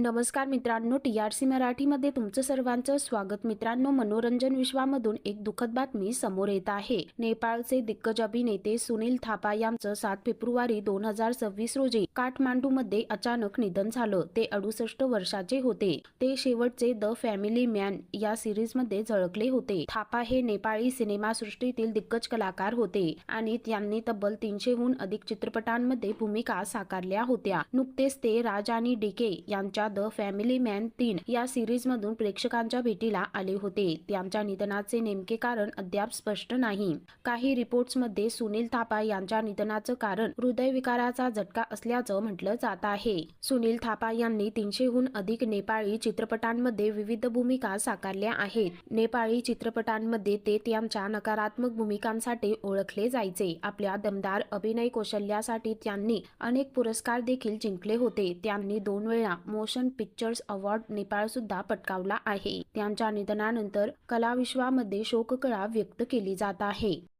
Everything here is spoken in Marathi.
नमस्कार मित्रांनो टी आर सी मराठीमध्ये तुमचं सर्वांचं स्वागत. मित्रांनो मनोरंजन विश्वामधून एक दुःखद बातमी समोर येत आहे. नेपाळचे दिग्गज अभिनेते सुनील थापा यांचं सात फेब्रुवारी दोन हजार सव्वीस रोजी काठमांडूमध्ये अचानक निधन झालं. ते अडुसष्ट वर्षाचे होते. ते शेवटचे द फॅमिली मॅन या सिरीजमध्ये झळकले होते. थापा हे नेपाळी सिनेमासृष्टीतील दिग्गज कलाकार होते आणि त्यांनी तब्बल तीनशेहून अधिक चित्रपटांमध्ये भूमिका साकारल्या होत्या. नुकतेच ते राज आणि डीके यांच्या द फॅमिली मॅन तीन या सिरीजमधून प्रेक्षकांच्या भेटीला आले होते. त्यांच्या निधनाचे नेमके कारण अद्याप स्पष्ट नाही. काही रिपोर्ट्समध्ये सुनील थापा यांच्या निधनाचं कारण हृदयविकाराचा झटका असल्याचं म्हटलं जात आहे. सुनील थापा यांनी तीनशेहून अधिक नेपाळी चित्रपटांमध्ये विविध भूमिका साकारल्या आहेत. नेपाळी चित्रपटांमध्ये ते त्यांच्या नकारात्मक भूमिकांसाठी ओळखले जायचे. आपल्या दमदार अभिनय कौशल्यासाठी त्यांनी अनेक पुरस्कार देखील जिंकले होते. त्यांनी दोन वेळा मोशन पिक्चर्स अवॉर्ड नेपाळ सुद्धा पटकावला आहे. त्यांच्या निधनानंतर कलाविश्वामध्ये शोककळा व्यक्त केली जात आहे.